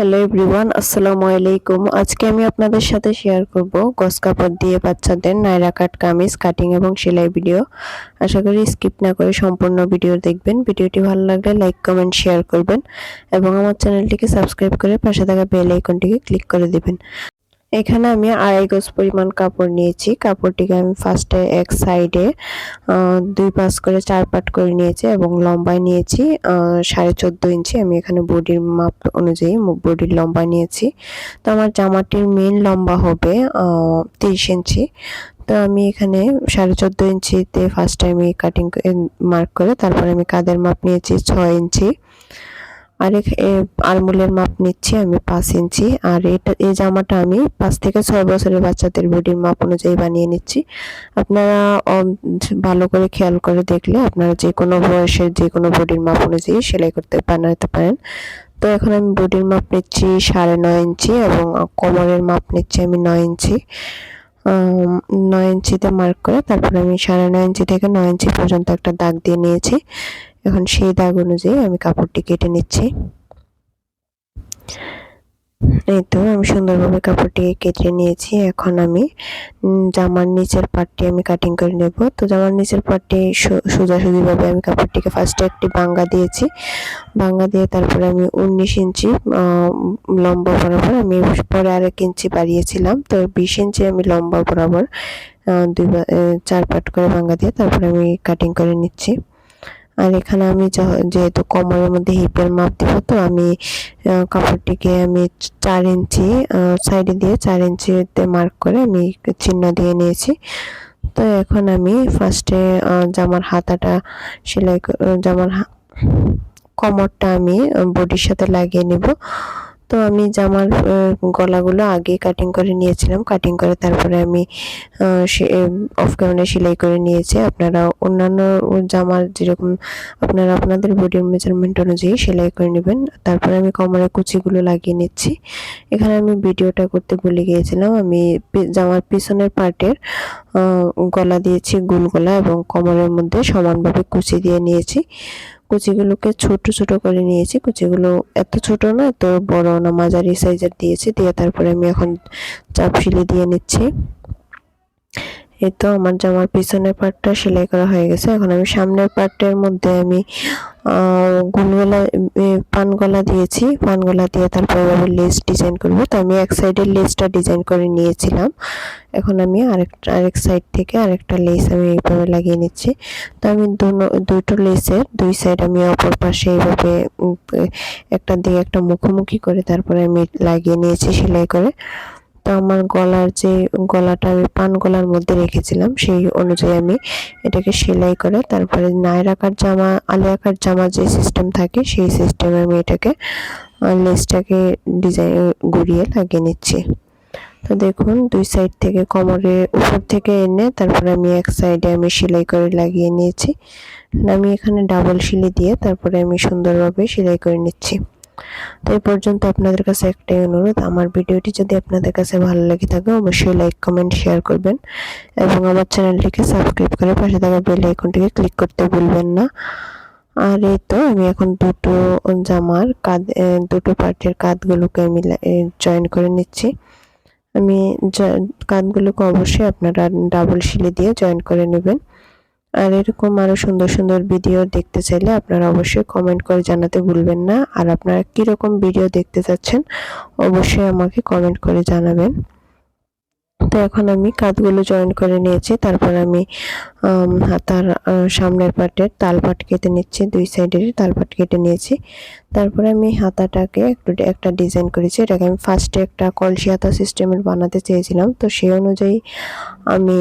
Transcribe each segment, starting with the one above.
Hello everyone, আসসালামু আলাইকুম। আজকে আমি আপনাদের সাথে শেয়ার করব গস কাপড় দিয়ে বাচ্চাদের নাইরা কাট কামিজ কাটিং এবং সেলাই ভিডিও আশা করি স্কিপ না করে সম্পূর্ণ ভিডিও দেখবেন। ভিডিওটি ভালো লাগলে লাইক কমেন্ট শেয়ার করবেন এবং আমার চ্যানেলটিকে সাবস্ক্রাইব করে পাশে থাকা বেল আইকনটিকে ক্লিক করে দিবেন। এখানে আমি আড়াই গজ পরিমাণ কাপড় নিয়েছি। কাপড়টিকে আমি ফার্স্টে এক সাইডে দুই পাশ করে চার পাট করে নিয়েছি এবং লম্বায় নিয়েছি। সাড়ে চোদ্দ ইঞ্চি আমি এখানে বডির মাপ অনুযায়ী বডির লম্বা নিয়েছি। তো আমার জামাটির মেন লম্বা হবে তিরিশ ইঞ্চি। তো আমি এখানে সাড়ে চোদ্দ ইঞ্চিতে ফার্স্টে আমি কাটিং মার্ক করে, তারপরে আমি কাদের মাপ নিয়েছি ছয় ইঞ্চি। আর আরমুলের মাপ নিচ্ছি আমি পাঁচ ইঞ্চি। আর এটা, এই জামাটা আমি পাঁচ থেকে ছয় বছরের বাচ্চাদের বডির মাপ অনুযায়ী বানিয়ে নিচ্ছি। আপনারা ভালো করে খেয়াল করে দেখলে আপনারা যে কোনো বয়সের যে কোনো বডির মাপ অনুযায়ী সেলাই করতে বানাতে পারেন। তো এখন আমি বডির মাপ নিচ্ছি সাড়ে নয় ইঞ্চি এবং কোমরের মাপ নিচ্ছি আমি নয় ইঞ্চি। নয় ইঞ্চিতে মার্ক করে তারপরে আমি সাড়ে নয় ইঞ্চি থেকে নয় ইঞ্চি পর্যন্ত একটা দাগ দিয়ে নিয়েছি। এখন সেই দাগ অনুযায়ী আমি কাপড়টি কেটে নিচ্ছি। এই তো আমি সুন্দরভাবে কাপড়টি কেটে নিয়েছি। এখন আমি জামার নিচের পাটটি আমি কাটিং করে নেব। তো জামার নিচের পাটটি সোজাসুজিভাবে আমি কাপড়টিকে ফার্স্টে একটি বাঙ্গা দিয়েছি। বাঙ্গা দিয়ে তারপরে আমি উনিশ ইঞ্চি লম্বা বরাবর আমি পরে আরেক ইঞ্চি বাড়িয়েছিলাম। তো বিশ ইঞ্চি আমি লম্বা বরাবর দুই চার পাট করে বাঙ্গা দিয়ে তারপরে আমি কাটিং করে নিচ্ছি। আর এখানে আমি যেহেতু কোমরের মধ্যে হিপের মাপ দেবো, তো আমি কাপড়টিকে আমি চার ইঞ্চি সাইডে দিয়ে চার ইঞ্চিতে মার্ক করে আমি চিহ্ন দিয়ে নিয়েছি। তো এখন আমি ফার্স্টে জামার হাতাটা সেলাই জামার কোমরটা আমি বডির সাথে লাগিয়ে নেব। তো আমি জামার গলাগুলো আগে কাটিং করে নিয়েছিলাম। কাটিং করে তারপরে আমি অফ ক্যামেরা সেলাই করে নিয়েছি। আপনারা অন্যান্য জামার যেরকম, আপনারা আপনাদের বডির মেজারমেন্ট অনুযায়ী সেলাই করে নেবেন। তারপরে আমি কোমরে কুচিগুলো লাগিয়ে নিচ্ছি। এখানে আমি ভিডিওটা করতে ভুলে গিয়েছিলাম। আমি জামার পিছনের পার্টের গলা দিয়েছি গুল গলা এবং কোমরের মধ্যে সমানভাবে কুচি দিয়ে নিয়েছি। কুচিগুলোকে ছোট ছোট করে নিয়েছি। কুচিগুলো এত ছোট না এত বড় না, মাঝারি সাইজের দিয়েছি। দিয়ে তারপরে আমি এখন চাপ শিলি দিয়ে নিচ্ছি। এই তো আমার জামার পিছনের পার্টটা সেলাই করা হয়ে গেছে। এখন আমি সামনের পার্টের মধ্যে আমি গুলগলা পান গলা দিয়েছি। পান গলা দিয়ে তারপর আমি লেস ডিজাইন করব। তো আমি এক সাইডের লেসটা ডিজাইন করে নিয়েছিলাম। এখন আমি আরেকটা, আরেক সাইড থেকে আরেকটা লেস আমি এইভাবে লাগিয়ে নিচ্ছি। তো আমি দুটো লেসের, দুই সাইড আমি অপর পাশে এইভাবে একটা দিয়ে একটা মুখোমুখি করে তারপরে আমি লাগিয়ে নিয়েছি সেলাই করে। তো আমার গলার যে গলাটা আমি পান গলার মধ্যে রেখেছিলাম, সেই অনুযায়ী আমি এটাকে সেলাই করে তারপরে নায়রাকার জামা আলিয়াকার জামা যে সিস্টেম থাকে, সেই সিস্টেমে আমি এটাকে লেসটাকে ডিজাইন ঘুরিয়ে লাগিয়ে নিচ্ছি। তো দেখুন, দুই সাইড থেকে কোমরে উপর থেকে এনে তারপরে আমি এক সাইডে আমি সেলাই করে লাগিয়ে নিয়েছি। আমি এখানে ডাবল সিলি দিয়ে তারপরে আমি সুন্দরভাবে সেলাই করে নিচ্ছি। তো এই পর্যন্ত আপনাদের কাছে একটাই অনুরোধ, আমার ভিডিওটি যদি আপনাদের কাছে ভালো লেগে থাকে অবশ্যই লাইক কমেন্ট শেয়ার করবেন এবং আমার চ্যানেলটিকে সাবস্ক্রাইব করে পাশে থাকা বেল আইকনটিকে ক্লিক করতে ভুলবেন না। আর এই তো, আমি এখন দুটো জামার কাঁধ দুটো পার্টের কাঁধগুলোকে আমি জয়েন করে নিচ্ছি। আমি কাঁধগুলোকে অবশ্যই আপনারা ডাবল শিলি দিয়ে জয়েন করে নেবেন। আর এরকম আরও সুন্দর সুন্দর ভিডিও দেখতে চাইলে আপনারা অবশ্যই কমেন্ট করে জানাতে ভুলবেন না। আর আপনারা কীরকম ভিডিও দেখতে চাচ্ছেন, অবশ্যই আমাকে কমেন্ট করে জানাবেন। তো এখন আমি কাঁধগুলো জয়েন করে নিয়েছি। তারপর আমি হাতার সামনের পাটের তালপাট কেটে নিচ্ছি। দুই সাইডের তালপাট কেটে নিয়েছি। তারপরে আমি হাতাটাকে একটু একটা ডিজাইন করেছি। এটাকে আমি ফার্স্টে একটা কলসি হাতা সিস্টেমের বানাতে চেয়েছিলাম। তো সেই অনুযায়ী আমি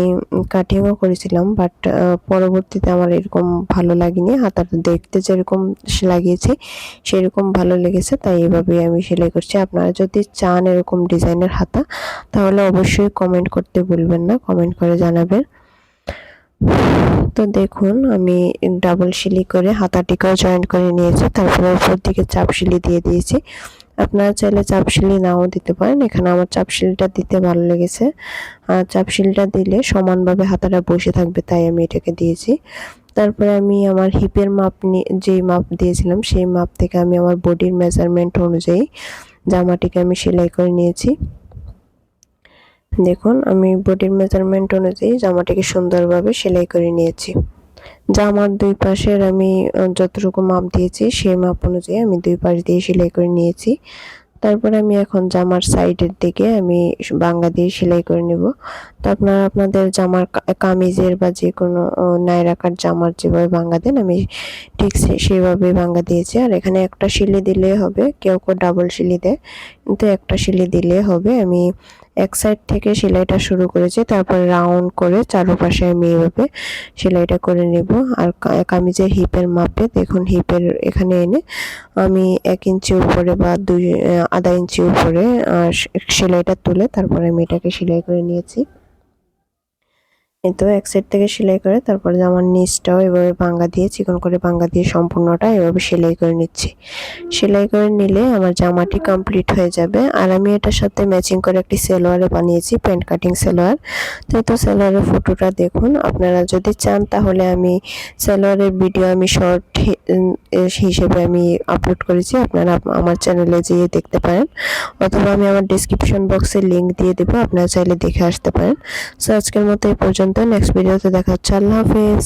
কাটিংও করেছিলাম। বাট পরবর্তীতে আমার এরকম ভালো লাগেনি। হাতাটা দেখতে যেরকম লাগিয়েছি, সেরকম ভালো লেগেছে। তাই এভাবেই আমি সেলাই করছি। আপনারা যদি চান এরকম ডিজাইনের হাতা, তাহলে অবশ্যই কমেন্ট করতে ভুলবেন না কমেন্ট করে জানাবেন। তো দেখুন, আমি ডাবল শিলি করে হাতাটিকেও জয়েন করে নিয়েছি, তারপরে উপর দিকে চাপ শিলি দিয়ে দিয়েছি। আপনারা চাইলে চাপ শিলি নাও দিতে পারেন, এখানে আমার চাপ শিলিটা দিতে ভালো লেগেছে। আর চাপ শিলিটা দিলে সমানভাবে হাতাটা বসে থাকবে, তাই আমি এটাকে দিয়েছি। তারপরে আমি আমার হিপের মাপ নিয়ে যেই মাপ দিয়েছিলাম, সেই মাপ থেকে আমি আমার বডির মেজারমেন্ট অনুযায়ী জামাটিকে আমি সেলাই করে নিয়েছি। দেখুন, আমি বডির মেজারমেন্ট অনুযায়ী জামাটিকে সুন্দরভাবে সেলাই করে নিয়েছি। জামার দুই পাশের আমি যতটুকু মাপ দিয়েছি, সেই মাপ অনুযায়ী আমি দুই পাশ দিয়ে সেলাই করে নিয়েছি। তারপরে আমি এখন জামার সাইডের দিকে আমি বাঙ্গা দিয়ে সেলাই করে নেব। তো আপনারা, আপনাদের জামার কামিজের বা যে কোনো নাইরাকার জামার যেভাবে বাঙ্গা দেন, আমি ঠিক সেভাবে বাঙ্গা দিয়েছি। আর এখানে একটা শিলি দিলে হবে, কেউ কেউ ডাবল শিলি দেয়। কিন্তু একটা শিলি দিলে হবে। আমি এক সাইড থেকে সেলাইটা শুরু করেছি, তারপর রাউন্ড করে চারোপাশে আমি এভাবে সেলাইটা করে নেব। আর কামিজের হিপের মাপে, দেখুন হিপের এখানে এনে আমি এক ইঞ্চি উপরে বা দুই আধা ইঞ্চি উপরে সেলাইটা তুলে তারপরে আমি এটাকে সেলাই করে নিয়েছি। তো এক সাইড থেকে সেলাই করে তারপরে জামার নিচটাও এভাবে ভাঙ্গা দিয়ে, চিকন করে ভাঙ্গা দিয়ে সম্পূর্ণটা এভাবে সেলাই করে নিচ্ছি। সেলাই করে নিলে আমার জামাটি কমপ্লিট হয়ে যাবে। আর আমি এটার সাথে ম্যাচিং করে একটি সেলোয়ারে বানিয়েছি প্যান্ট কাটিং সেলোয়ার। তো তো সেলোয়ারের ফটোটা দেখুন। আপনারা যদি চান তাহলে আমি সেলোয়ারের ভিডিও আমি শর্ট হিসেবে আমি আপলোড করেছি। আপনারা আমার চ্যানেলে যেয়ে দেখতে পারেন। অথবা আমি আমার ডিসক্রিপশন বক্সে লিঙ্ক দিয়ে দেবো। আপনারা চাইলে দেখে আসতে পারেন। সো আজকের মতো এই পর্যন্ত নেক্সট ভিডিওতে দেখা হচ্ছে। আল্লাহ হাফেজ।